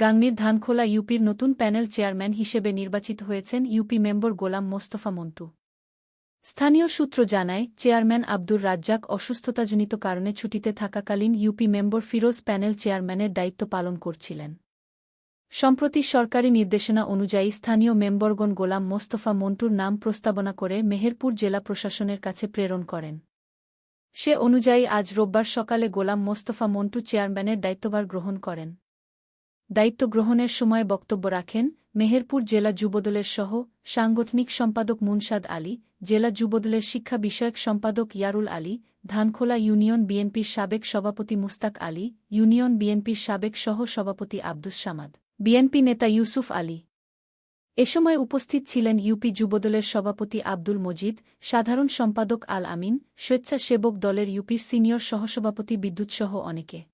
গাংনীর ধানখোলা ইউপির নতুন panel chairman হিসেবে নির্বাচিত হয়েছেন ইউপি মেম্বর গোলাম মোস্তফা মন্টু। স্থানীয় সূত্র জানায়, চেয়ারম্যান আব্দুর রাজ্জাক অসুস্থতাজনিত কারণে ছুটিতে থাকাকালীন ইউপি মেম্বর ফিরোজ প্যানেল চেয়ারম্যানের দায়িত্ব পালন করছিলেন। সম্প্রতি সরকারি নির্দেশনা অনুযায়ী স্থানীয় মেম্বরগণ গোলাম মোস্তফা মন্টুর নাম প্রস্তাবনা করে মেহেরপুর জেলা প্রশাসনের কাছে প্রেরণ করেন। সে অনুযায়ী আজ রোববার সকালে গোলাম মোস্তফা মন্টু চেয়ারম্যানের দায়িত্বভার গ্রহণ করেন। দায়িত্ব গ্রহণের সময় বক্তব্য রাখেন মেহেরপুর জেলা যুবদলের সহ সাংগঠনিক সম্পাদক মুনসাদ আলী, জেলা যুবদলের শিক্ষা বিষয়ক সম্পাদক ইয়ারুল আলী, ধানখোলা ইউনিয়ন বিএনপির সাবেক সভাপতি মুস্তাক আলী, ইউনিয়ন বিএনপির সাবেক সহ সভাপতি আব্দুস সামাদ, বিএনপি নেতা ইউসুফ আলী। এ সময় উপস্থিত ছিলেন ইউপি যুবদলের সভাপতি আব্দুল মজিদ, সাধারণ সম্পাদক আল আমিন, স্বেচ্ছাসেবক দলের ইউপির সিনিয়র সহসভাপতি বিদ্যুৎসহ অনেকে।